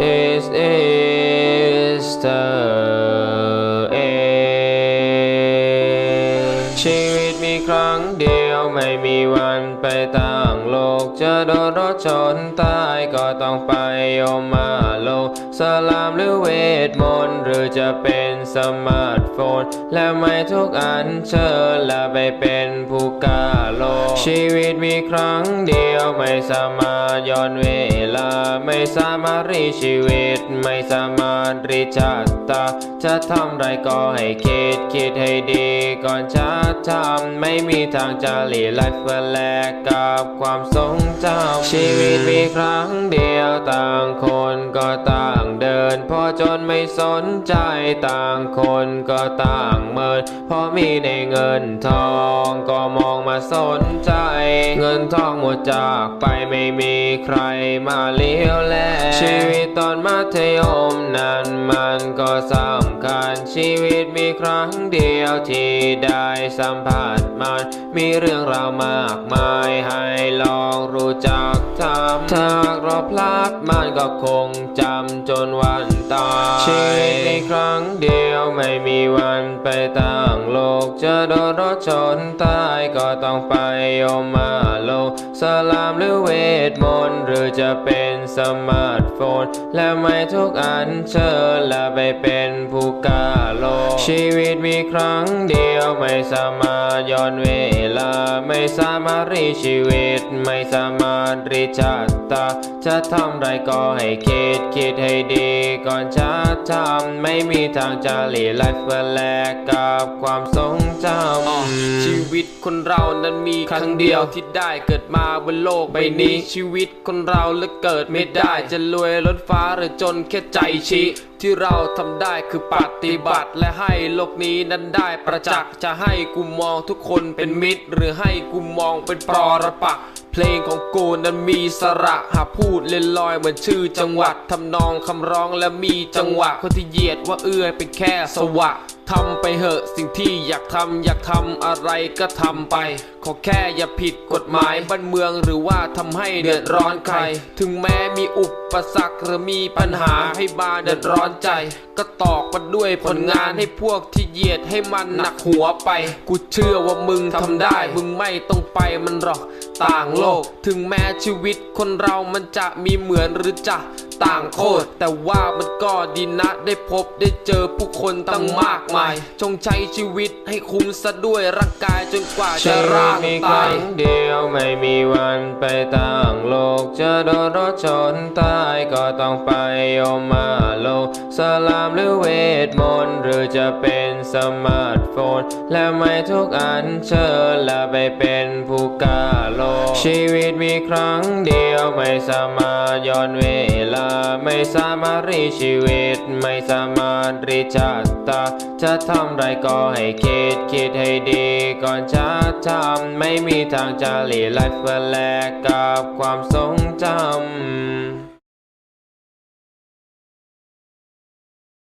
is Easter เอชีวิตมีครั้งเดียวไม่มีวันไปต่างโลกจะโดนรถชนตาย ก็ต้องไปโยมาโลสลามหรือเวทมนต์หรือจะเป็นสมาร์ทโฟน และไม่ทุกอันเชิญและไปเป็นผู้กาโล ชีวิตมีครั้งเดียวไม่สามารถย้อนเวลา ไม่สามารถรีชีวิต ไม่สามารถรีชาติตาจะทำไรก็ให้คิดคิดให้ดีก่อนจะทำไม่มีทางจะหลีไลฟ์แลกกับความทรงจำชีวิตมีครั้งงเดียวต่างคนก็ต่างเดิน พอจนไม่สนใจต่างคนก็ต่างเมินพอมีในเงินทองก็มองมาสนใจ เงินทองหมดจากไปไม่มีใครมาเลี้ยวแลชีวิต ตอนมัธยมนั้นมันก็สำคัญชีวิตมีครั้งเดียวที่ได้สัมผัสมัน มีเรื่องราวมากมายให้ลองรู้จักทำถ้าเราพลาดมันก็คงจำจนวันตายชีวิตในครั้งเดียวไม่มีวันไปต่างโลกจะโดนรถชนตายก็ต้องไปยมมาโลก สลามหรือเวทมนต์หรือจะเป็นสมาร์ทโฟน และไม่ทุกอันเชิญและไปเป็นผู้กล้าโลก ชีวิตมีครั้งเดียวไม่สามารถย้อนเวลา ไม่สามารถรีชีวิต ไม่สามารถรีชาติตาจะทำไรก็ให้คิดคิดให้ดีก่อนจะทำไม่มีทางจะหลีไลฟ์แลกกับความทรงจำชีวิตคนเรานั้นมีครั้งเดียวที่ได้เกิดมาบนโลกใบนี้ ชีวิตคนเราและเกิดไม่ได้จะรวยรถฟ้าหรือจนแค่ใจชี้ที่เราทำได้คือปฏิบัติและให้โลกนี้นั้นได้ประจักษ์จะให้กูมองทุกคนเป็นมิตร หรือให้กูมองเป็นปรรปักษ์ ลงของกูนั้นมีสระหากพูดเล่นลอยเหมือนชื่อจังหวัดทำนองคำร้องและมีจังหวะคนที่เหยียดว่าเอื้อเป็นแค่สวะ ทำไปเหอะสิ่งที่อยากทำอยากทำอะไรก็ทำไป ขอแค่อย่าผิดกฎหมายบ้านเมืองหรือว่าทำให้เดือดร้อนใคร ถึงแม้มีอุปสรรคหรือมีปัญหาให้บ้านเดือดร้อนใจ ก็ตอกมาด้วยผลงานให้พวกที่เหยียดให้มันหนักหัวไป กูเชื่อว่ามึงทำได้ มึงไม่ต้องไปมันหรอกต่างโลก ถึงแม้ชีวิตคนเรามันจะมีเหมือนหรือจะ ต่างโคตรแต่ว่ามันก็ดีนะได้พบได้เจอผู้คนตั้งมากมาย จงใช้ชีวิตให้คุ้มซะด้วยร่างกายจนกว่าจะร่างมีคตารั้ย งเดียวไม่มีวันไปต่างโลก จะโดนรถชนตายก็ต้องไปโยมมาโลก สลามหรือเวทมนต์หรือจะเป็นสมาร์ทโฟน และไม่ทุกอันเชิญและไปเป็นผู้กาโลก ชีวิตมีครั้งเดียวไม่สามารถย้อนเวลา ไม่สามารถรีชีวิต ไม่สามารถรีชาตตาจะทำไรก็ให้คิดคิดให้ดีก่อนจะทำไม่มีทางจะหลีไลฟ์แลกกับความทรงจำ